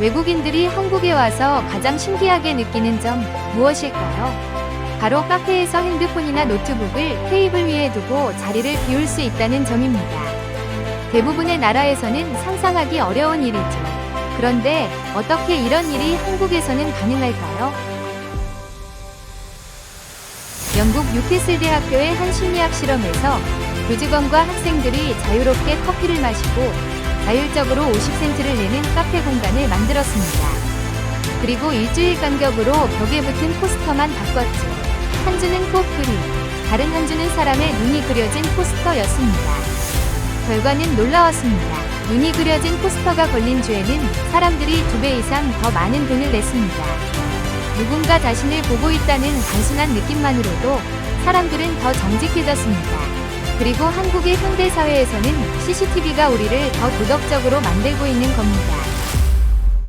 외국인들이 한국에 와서 가장 신기하게 느끼는 점 무엇일까요? 바로 카페에서 핸드폰이나 노트북을 테이블 위에 두고 자리를 비울 수 있다는 점입니다. 대부분의 나라에서는 상상하기 어려운 일이죠. 그런데 어떻게 이런 일이 한국에서는 가능할까요? 영국 뉴캐슬 대학교의 한 심리학 실험에서 교직원과 학생들이 자유롭게 커피를 마시고 자율적으로 50센트를 내는 카페 공간을 만들었습니다. 그리고 일주일 간격으로 벽에 붙은 포스터만 바꿨죠. 한 주는 코프리, 다른 한 주는 사람의 눈이 그려진 포스터였습니다. 결과는 놀라웠습니다. 눈이 그려진 포스터가 걸린 주에는 사람들이 두 배 이상 더 많은 돈을 냈습니다. 누군가 자신을 보고 있다는 단순한 느낌만으로도 사람들은 더 정직해졌습니다. 그리고 한국의 현대 사회에서는 CCTV가 우리를 더 도덕적으로 만들고 있는 겁니다.